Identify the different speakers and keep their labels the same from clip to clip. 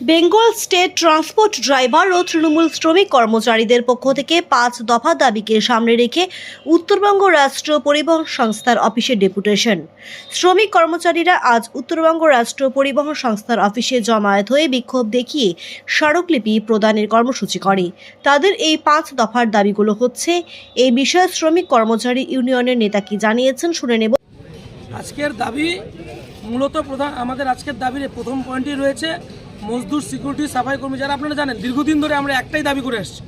Speaker 1: Bengal state transport driver ও তৃণমূল শ্রমিক কর্মচারীদের পক্ষ থেকে পাঁচ দফা দাবিকে সামনে রেখে উত্তরবঙ্গ রাষ্ট্র পরিবহন সংস্থার অফিসে ডেপুটেশন। শ্রমিক কর্মচারীরা আজ উত্তরবঙ্গ রাষ্ট্র পরিবহন সংস্থার অফিসে জমায়েত হয়ে বিক্ষোভ দেখিয়ে স্মারকলিপি প্রদানের কর্মসূচি করে। তাদের এই পাঁচ দফার দাবিগুলো হচ্ছে, এই বিষয়ে শ্রমিক কর্মচারী ইউনিয়নের নেতা কি জানিয়েছেন শুনে নেব।
Speaker 2: আজকের দাবি মূলত প্রধান, আমাদের আজকের দাবির প্রথম পয়েন্টই রয়েছে মজদুর সিকিউরিটি সাফাই কর্মী যারা, আপনারা জানেন, দীর্ঘদিন ধরে আমরা একটাই দাবি করে আসছি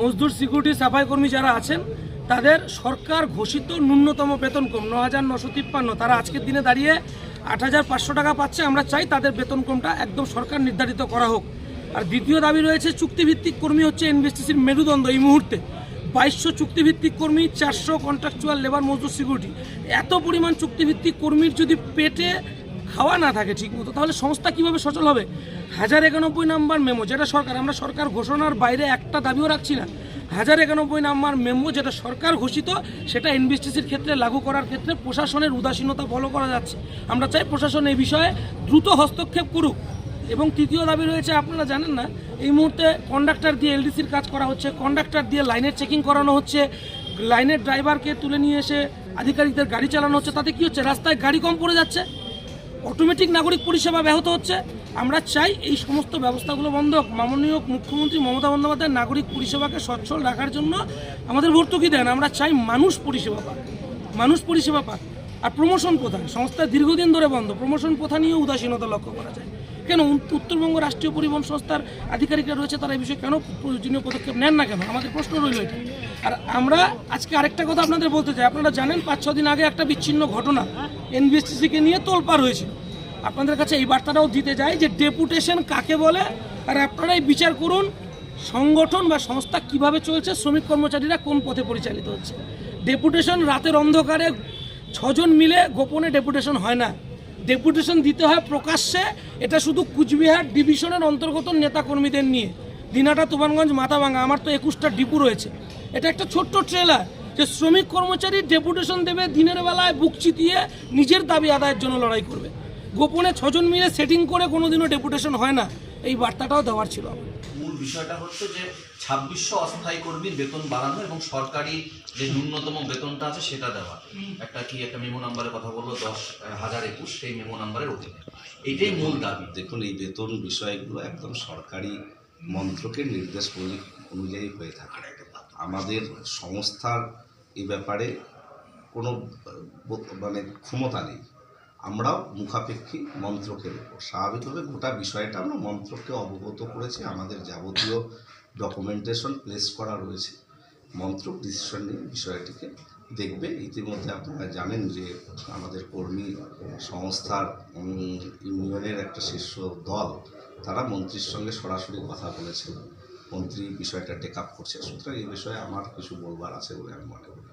Speaker 2: মজদুর সিকিউরিটি সাফাই কর্মী যারা আছেন, তাদের সরকার ঘোষিত ন্যূনতম বেতন কম ন হাজার নশো তিপ্পান্ন। তারা আজকের দিনে দাঁড়িয়ে আট হাজার পাঁচশো টাকা পাচ্ছে। আমরা চাই তাদের বেতন কমটা একদম সরকার নির্ধারিত করা হোক। আর দ্বিতীয় দাবি রয়েছে, চুক্তিভিত্তিক কর্মী হচ্ছে এনবিএসটিসির মেরুদণ্ড এই মুহূর্তে। বাইশশো চুক্তিভিত্তিক কর্মী, চারশো কন্ট্রাকচুয়াল লেবার মজদুর সিকিউরিটি। এত পরিমাণ চুক্তিভিত্তিক কর্মীর যদি পেটে খাওয়া না থাকে ঠিকমতো, তাহলে সংস্থা কীভাবে সচল হবে? হাজার একানব্বই নাম্বার মেমো, যেটা সরকার, আমরা সরকার ঘোষণার বাইরে একটা দাবিও রাখছি না। হাজার একানব্বই নাম্বার মেমো যেটা সরকার ঘোষিত, সেটা এনবিএসটিসির ক্ষেত্রে লাগু করার ক্ষেত্রে প্রশাসনের উদাসীনতা ফলো করা যাচ্ছে। আমরা চাই প্রশাসন এই বিষয়ে দ্রুত হস্তক্ষেপ করুক। এবং তৃতীয় দাবি রয়েছে, আপনারা জানেন না, এই মুহূর্তে কন্ডাক্টর দিয়ে এলডিসির কাজ করা হচ্ছে, কন্ডাক্টর দিয়ে লাইনের চেকিং করানো হচ্ছে, লাইনের ড্রাইভারকে তুলে নিয়ে এসে আধিকারিকদের গাড়ি চালানো হচ্ছে, তাতে কি হচ্ছে, রাস্তায় গাড়ি কম পড়ে যাচ্ছে? অটোমেটিক নাগরিক পরিষেবা ব্যাহত হচ্ছে। আমরা চাই এই সমস্ত ব্যবস্থাগুলো বন্ধ হোক। মাননীয় মুখ্যমন্ত্রী মমতা বন্দ্যোপাধ্যায় নাগরিক পরিষেবাকে সচ্ছল রাখার জন্য আমাদের ভর্তুকি দেন। আমরা চাই মানুষ পরিষেবা পাক। মানুষ পরিষেবা পাক। আর প্রমোশন প্রথা, সংস্থা দীর্ঘদিন ধরে বন্ধ। প্রমোশন প্রথা নিয়েও উদাসীনতা লক্ষ্য করা যায়। কেন? উত- উত্তরবঙ্গ রাষ্ট্রীয় পরিবহন সংস্থার আধিকারিকরা রয়েছে, তারা এই বিষয়ে কেন প্রয়োজনীয় পদক্ষেপ নেন না কেন? আমাদের প্রশ্ন রইল এটা। আর আমরা আজকে আরেকটা কথা আপনাদের বলতে চাই। আপনারা জানেন, পাঁচ, ছ দিন আগে একটা বিচ্ছিন্ন ঘটনা এনবিএসটিসিকে নিয়ে তোলপাড় হয়েছিল। আপনাদের কাছে এই বার্তাটাও দিতে যাই যে, ডেপুটেশন কাকে বলে? আর আপনারাই বিচার করুন, সংগঠন বা সংস্থা কীভাবে চলছে, শ্রমিক কর্মচারীরা কোন পথে পরিচালিত হচ্ছে। ডেপুটেশন রাতের অন্ধকারে ছজন মিলে গোপনে ডেপুটেশন হয় না। ডেপুটেশন দিতে হয় প্রকাশ্যে, এটা শুধু কুচবিহার ডিভিশনের অন্তর্গত নেতাকর্মীদের নিয়ে। দিনাটা তুফানগঞ্জ মাথাভাঙা আমার তো একুশটা ডিপু রয়েছে। এটা একটা ছোট্ট ট্রেলার যে শ্রমিক কর্মচারী ডেপুটেশন দেবে দিনের বেলায় বুক চিতিয়ে নিজের দাবি আদায়ের জন্য লড়াই করবে। গোপনে ছজন মিলে সেটিং করে কোনোদিনও ডেপুটেশন হয় না। এই বার্তাটাও দেওয়ার ছিল
Speaker 3: মূল বিষয়টা হচ্ছে যে ছাব্বিশশো অস্থায়ী কর্মীর বেতন বাড়ানো এবং সরকারি যে ন্যূনতম বেতনটা আছে সেটা দেওয়া। একটা কি একটা মেমো নাম্বারের কথা বলল দশ হাজার একুশ সেই মেমো নাম্বারের অধীনে। এইটাই মূল দাবি।
Speaker 4: দেখুন এই বেতন বিষয়গুলো একদম সরকারি মন্ত্রকের নির্দেশ অনু- অনুযায়ী হয়ে থাকে আমাদের সংস্থার এ ব্যাপারে কোনো মানে ক্ষমতা নেই। আমরাও মুখাপেক্ষী মন্ত্রকের উপর। স্বাভাবিকভাবে গোটা বিষয়টা আমরা মন্ত্রককে অবগত করেছি। আমাদের যাবতীয় ডকুমেন্টেশন প্লেস করা রয়েছে। মন্ত্রক ডিসিশন নিয়ে বিষয়টিকে দেখবে। ইতিমধ্যে আপনারা জানেন যে আমাদের কর্মী সংস্থার ইউনিয়নের একটা শীর্ষ দল তারা মন্ত্রীর সঙ্গে সরাসরি কথা বলেছে মন্ত্রী বিষয়টা টেক আপ করছে সুতরাং এই বিষয়ে আমার কিছু বলবার আছে বলে আমি মনে করি।